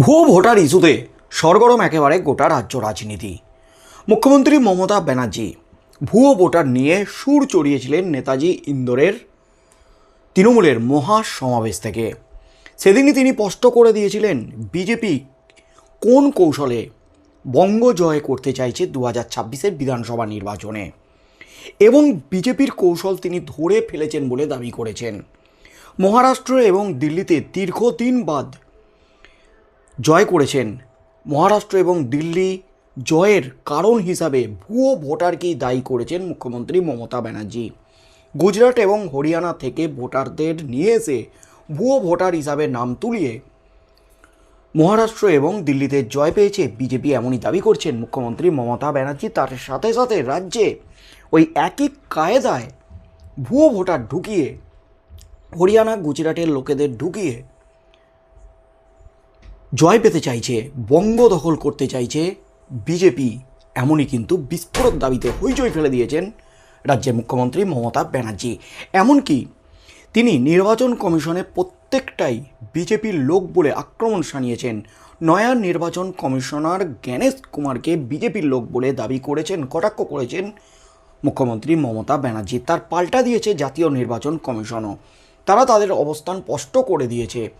ভুয়ো ভোটার ইস্যুতে সরগরম একেবারে গোটা রাজ্য রাজনীতি। মুখ্যমন্ত্রী মমতা ব্যানার্জি ভুয়ো ভোটার নিয়ে সুর চড়িয়েছিলেন নেতাজি ইন্দোরের তৃণমূলের মহা সমাবেশ থেকে। সেদিনই তিনি স্পষ্ট করে দিয়েছিলেন, বিজেপি কোন কৌশলে বঙ্গ জয় করতে চাইছে দু হাজার ছাব্বিশের বিধানসভা নির্বাচনে? এবং বিজেপির কৌশল তিনি ধরে ফেলেছেন বলে দাবি করেছেন। মহারাষ্ট্র এবং দিল্লিতে দীর্ঘদিন বাদ জয় করেছেন। মহারাষ্ট্র এবং দিল্লি জয়ের কারণ হিসাবে ভুয়ো ভোটারকেই দায়ী করেছেন মুখ্যমন্ত্রী মমতা ব্যানার্জি। গুজরাট এবং হরিয়ানা থেকে ভোটারদের নিয়ে এসে ভুয়ো ভোটার হিসাবে নাম তুলিয়ে মহারাষ্ট্র এবং দিল্লিতে জয় পেয়েছে বিজেপি এমনই দাবি করছেন মুখ্যমন্ত্রী মমতা ব্যানার্জি। তার সাথে সাথে রাজ্যে ওই একই কায়দায় ভুয়ো ভোটার ঢুকিয়ে হরিয়ানা, গুজরাটের লোকেদের ঢুকিয়ে জয় পেতে চাইছে, বঙ্গ দখল করতে চাইছে বিজেপি। এমনই কিন্তু বিস্ফোরক দাবিতে হইচই ফেলে দিয়েছেন রাজ্যের মুখ্যমন্ত্রী মমতা ব্যানার্জি। এমনকি তিনি নির্বাচন কমিশনে প্রত্যেকটাই বিজেপির লোক বলে আক্রমণ সানিয়েছেন নয়া নির্বাচন কমিশনার জ্ঞানেশ কুমারকে বিজেপির লোক বলে দাবি করেছেন, কটাক্ষ করেছেন মুখ্যমন্ত্রী মমতা ব্যানার্জি। তার পাল্টা দিয়েছে জাতীয় নির্বাচন কমিশনও। তারা তাদের অবস্থান স্পষ্ট করে দিয়েছে।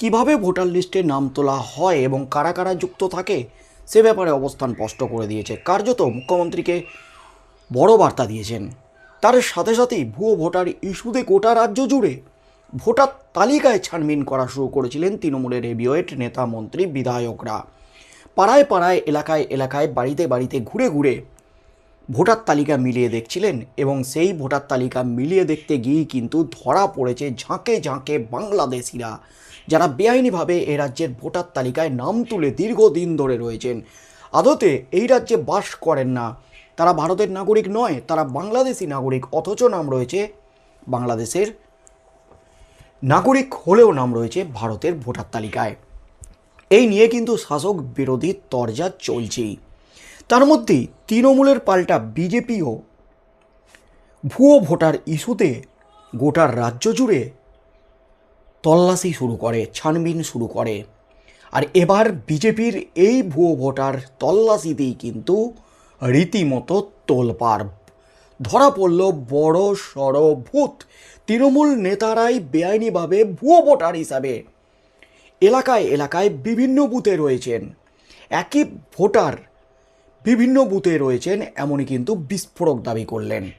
কীভাবে ভোটার লিস্টে নাম তোলা হয় এবং কারা কারা যুক্ত থাকে, সে ব্যাপারে অবস্থান স্পষ্ট করে দিয়েছে। কার্যত মুখ্যমন্ত্রীকে বড় বার্তা দিয়েছেন। তার সাথে সাথেই ভুয়ো ভোটার ইস্যুতে গোটা রাজ্য জুড়ে ভোটার তালিকায় ছানবিন করা শুরু করেছিলেন তৃণমূলের হেভিওয়েট নেতা মন্ত্রী বিধায়করা। পাড়ায় পাড়ায়, এলাকায় এলাকায়, বাড়িতে বাড়িতে, ঘুরে ঘুরে ভোটার তালিকা মিলিয়ে দেখছিলেন এবং সেই ভোটার তালিকা মিলিয়ে দেখতে গিয়েই কিন্তু ধরা পড়েছে ঝাঁকে ঝাঁকে বাংলাদেশিরা, যারা বেআইনিভাবে এ রাজ্যের ভোটার তালিকায় নাম তুলে দীর্ঘদিন ধরে রয়েছেন। আদতে এই রাজ্যে বাস করেন না। তারা ভারতের নাগরিক নয়, তারা বাংলাদেশি নাগরিক, অথচ নাম রয়েছে বাংলাদেশের নাগরিক হলেও নাম রয়েছে ভারতের ভোটার তালিকায়। এই নিয়ে কিন্তু শাসক বিরোধী তরজা চলছেই। তার মধ্যেই তৃণমূলের পাল্টা বিজেপিও। ভুয়ো ভোটার ইস্যুতে গোটা রাজ্য জুড়ে তল্লাশি শুরু করে, ছানবিন শুরু করে। আর এবার বিজেপির এই ভুয়ো ভোটার তল্লাশিতেই কিন্তু রীতিমতো তোলপাড়। ধরা পড়ল বড় সড় ভূত। তৃণমূল নেতারাই বেআইনিভাবে ভুয়ো ভোটার হিসাবে এলাকায় এলাকায় বিভিন্ন বুথে রয়েছেন। একই ভোটার বিভিন্ন বুথে রয়েছেন, এমনই কিন্তু বিস্ফোরক দাবি করলেন।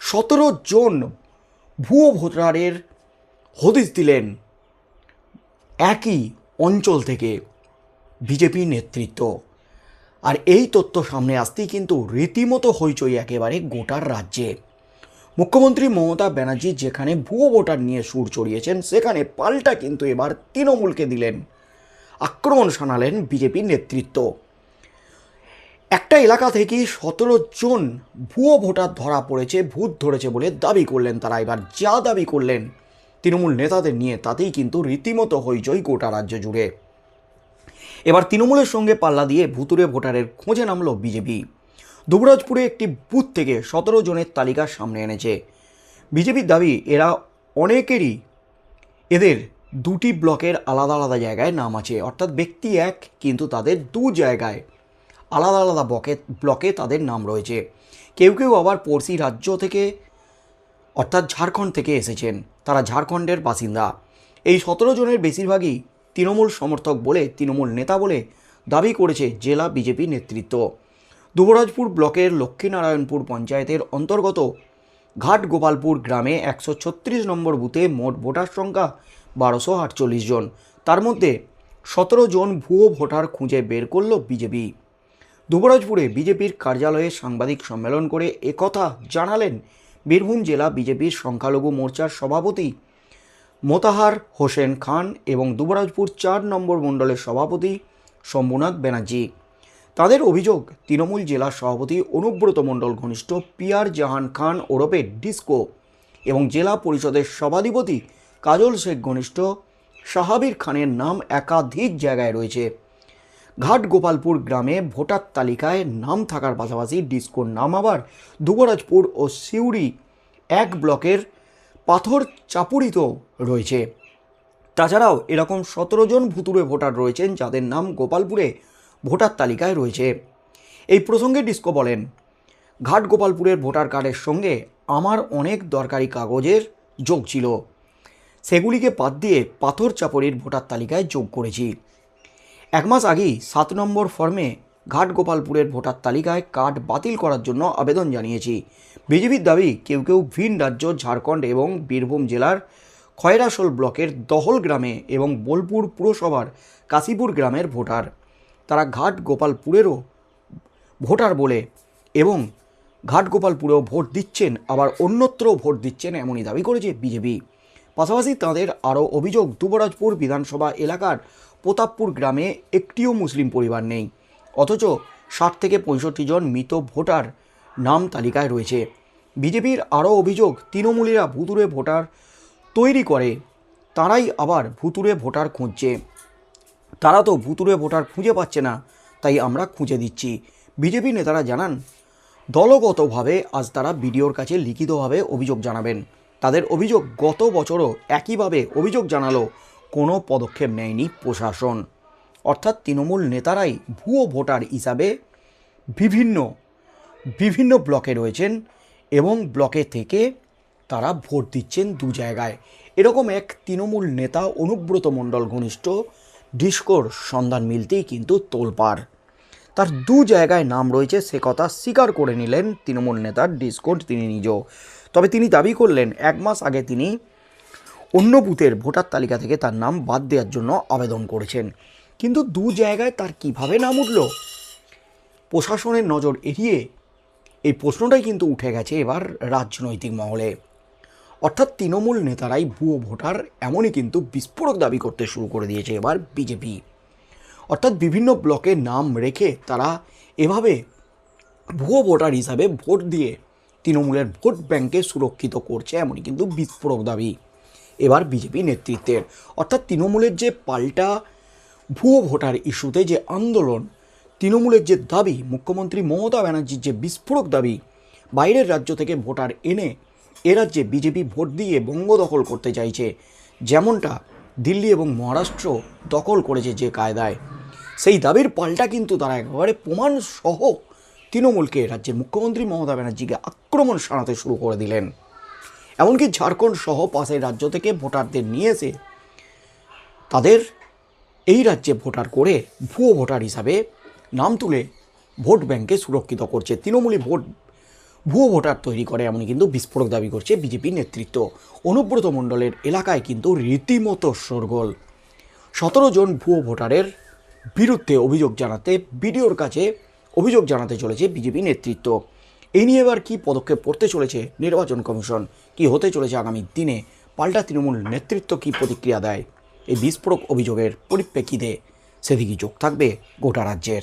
সতেরো জন ভুয়ো ভোটারের হদিস দিলেন একই অঞ্চল থেকে বিজেপি নেতৃত্ব। আর এই তথ্য সামনে আসতেই কিন্তু রীতিমতো হইচই একেবারে গোটার রাজ্যে। মুখ্যমন্ত্রী মমতা ব্যানার্জি যেখানে ভুয়ো ভোটার নিয়ে সুর চড়িয়েছেন, সেখানে পাল্টা কিন্তু এবার তৃণমূলকে দিলেন। আক্রমণ শানালেন বিজেপির নেতৃত্ব। একটা এলাকা থেকেই সতেরো জন ভুয়ো ভোটার ধরা পড়েছে, ভূত ধরেছে বলে দাবি করলেন তারা। এবার যা দাবি করলেন তৃণমূল নেতাদের নিয়ে, তাতেই কিন্তু রীতিমতো হইচই গোটা রাজ্য জুড়ে। এবার তৃণমূলের সঙ্গে পাল্লা দিয়ে ভুতুরে ভোটারের খোঁজে নামলো বিজেপি। দুবরাজপুরে একটি বুথ থেকে সতেরো জনের তালিকা সামনে এনেছে। বিজেপির দাবি, এরা অনেকেরই এদের দুটি ব্লকের আলাদা আলাদা জায়গায় নাম আছে। অর্থাৎ ব্যক্তি এক, কিন্তু তাদের দু জায়গায় আলাদা আলাদা ব্লকে ব্লকে তাদের নাম রয়েছে। কেউ কেউ আবার পড়শি রাজ্য থেকে, অর্থাৎ ঝাড়খণ্ড থেকে এসেছেন। তারা ঝাড়খণ্ডের বাসিন্দা। এই সতেরো জনের বেশিরভাগই তৃণমূল সমর্থক বলে, তৃণমূল নেতা বলে দাবি করেছে জেলা বিজেপি নেতৃত্ব। দুবরাজপুর ব্লকের লক্ষ্মীনারায়ণপুর পঞ্চায়েতের অন্তর্গত ঘাট গোপালপুর গ্রামে একশো ছত্রিশ নম্বর বুথে মোট ভোটার সংখ্যা বারোশো আটচল্লিশ জন। তার মধ্যে সতেরো জন ভুয়ো ভোটার খুঁজে বের করল বিজেপি। দুবরাজপুরে বিজেপির কার্যালয়ে সাংবাদিক সম্মেলন করে একথা জানালেন বীরভূম জেলা বিজেপির সংখ্যালঘু মোর্চার সভাপতি মোতাহার হোসেন খান এবং দুবরাজপুর চার নম্বর মণ্ডলের সভাপতি শম্ভুনাথ ব্যানার্জি। তাদের অভিযোগ, তৃণমূল জেলা সভাপতি অনুব্রত মণ্ডল ঘনিষ্ঠ পিয়ার জাহান খান ওরফে ডিস্কো এবং জেলা পরিষদের সভাধিপতি কাজল শেখ ঘনিষ্ঠ সাহাবির খানের নাম একাধিক জায়গায় রয়েছে। ঘাট গোপালপুর গ্রামে ভোটার তালিকায় নাম থাকার পাশাপাশি ডিস্কোর নাম আবার দুবরাজপুর ও সিউড়ি এক ব্লকের পাথর চাপুরিত রয়েছে। তাছাড়াও এরকম সতেরো জন ভুতুরে ভোটার রয়েছেন যাদের নাম গোপালপুরে ভোটার তালিকায় রয়েছে। এই প্রসঙ্গে ডিস্কো বলেন ঘাট গোপালপুরের ভোটার কার্ডের সঙ্গে আমার অনেক দরকারি কাগজের যোগ ছিল। সেগুলিকে বাদ দিয়ে পাথর চাপড়ির ভোটার তালিকায় যোগ করেছি। এক মাস আগেই সাত নম্বর ফর্মে ঘাট গোপালপুরের ভোটার তালিকায় কার্ড বাতিল করার জন্য আবেদন জানিয়েছি। বিজেপির দাবি, কেউ কেউ ভিন রাজ্য, ঝাড়খণ্ড এবং বীরভূম জেলার খয়রাসোল ব্লকের দহল গ্রামে এবং বোলপুর পুরসভার কাশীপুর গ্রামের ভোটার। তারা ঘাট গোপালপুরেরও ভোটার বলে এবং ঘাটগোপালপুরেও ভোট দিচ্ছেন, আবার অন্যত্রও ভোট দিচ্ছেন এমনই দাবি করেছে বিজেপি। পাশাপাশি তাদের আরও অভিযোগ, দুবরাজপুর বিধানসভা এলাকার প্রতাপপুর গ্রামে একটিও মুসলিম পরিবার নেই। অথচ ষাট থেকে পঁয়ষট্টি জন মৃত ভোটার নাম তালিকায় রয়েছে। বিজেপির আরও অভিযোগ, তৃণমূলীরা ভুতুরে ভোটার তৈরি করে, তারাই আবার ভুতুরে ভোটার খুঁজছে। তারা তো ভুতুরে ভোটার খুঁজে পাচ্ছে না, তাই আমরা খুঁজে দিচ্ছি। বিজেপি নেতারা জানান, দলগতভাবে আজ তারা বিডিওর কাছে লিখিতভাবে অভিযোগ জানাবেন। তাদের অভিযোগ গত বছরও একইভাবে অভিযোগ জানালো কোনো পদক্ষেপ নেয়নি প্রশাসন। অর্থাৎ তৃণমূল নেতারাই ভুয়ো ভোটার হিসাবে বিভিন্ন বিভিন্ন ব্লকে রয়েছেন এবং ব্লকে থেকে তারা ভোট দিচ্ছেন দু জায়গায়। এরকম এক তৃণমূল নেতা অনুব্রত মণ্ডল ঘনিষ্ঠ ডিসকোর সন্ধান মিলতেই কিন্তু তোলপাড়। তার দু জায়গায় নাম রয়েছে সে কথা স্বীকার করে নিলেন তৃণমূল নেতার ডিসকোর তিনি নিজেও। তবে তিনি দাবি করলেন, এক মাস আগে তিনি অন্য বুথের ভোটার তালিকা থেকে তার নাম বাদ দেওয়ার জন্য আবেদন করেছেন। কিন্তু দু জায়গায় তার কীভাবে নাম উঠল? প্রশাসনের নজর এড়িয়ে এই প্রশ্নটাই কিন্তু উঠে গেছে এবার রাজনৈতিক মহলে। অর্থাৎ তৃণমূল নেতারাই ভুয়ো ভোটার এমনই কিন্তু বিস্ফোরক দাবি করতে শুরু করে দিয়েছে এবার বিজেপি। অর্থাৎ বিভিন্ন ব্লকে নাম রেখে তারা এভাবে ভুয়ো ভোটার হিসাবে ভোট দিয়ে তৃণমূলের ভোট ব্যাংকে সুরক্ষিত করছে এমনই কিন্তু বিস্ফোরক দাবি এবার বিজেপি নেতৃত্বের। অর্থাৎ তৃণমূলের যে পাল্টা ভুয়ো ভোটার ইস্যুতে যে আন্দোলন, তৃণমূলের যে দাবি, মুখ্যমন্ত্রী মমতা ব্যানার্জির যে বিস্ফোরক দাবি, বাইরের রাজ্য থেকে ভোটার এনে এ রাজ্যে বিজেপি ভোট দিয়ে বঙ্গ দখল করতে চাইছে, যেমনটা দিল্লি এবং মহারাষ্ট্র দখল করেছে যে কায়দায়। সেই দাবির পাল্টা কিন্তু তারা একেবারে প্রমাণ সহ তৃণমূলকে রাজ্যের মুখ্যমন্ত্রী মমতা ব্যানার্জিকে আক্রমণ শানাতে শুরু করে দিলেন। এমনকি ঝাড়খণ্ড সহ পাশের রাজ্য থেকে ভোটারদের নিয়ে এসে তাদের এই রাজ্যে ভোটার করে ভুয়ো ভোটার হিসাবে নাম তুলে ভোট ব্যাংকে সুরক্ষিত করছে। তৃণমূলী ভোট, ভুয়ো ভোটার তৈরি করে এমনই কিন্তু বিস্ফোরক দাবি করছে বিজেপি নেতৃত্ব। অনুব্রত মণ্ডলের এলাকায় কিন্তু রীতিমতো শোরগোল। সতেরো জন ভুয়ো ভোটারের বিরুদ্ধে অভিযোগ জানাতে বিডিওর কাছে অভিযোগ জানাতে চলেছে বিজেপি নেতৃত্ব। এই নিয়ে এবার কী পদক্ষেপ করতে চলেছে নির্বাচন কমিশন? কি হতে চলেছে আগামী দিনে? পাল্টা তৃণমূল নেতৃত্ব কি প্রতিক্রিয়া দেয়? এই বিস্ফোরক অভিযোগের পরিপ্রেক্ষিতে সেদিকে যোগ থাকবে গোটা রাজ্যের।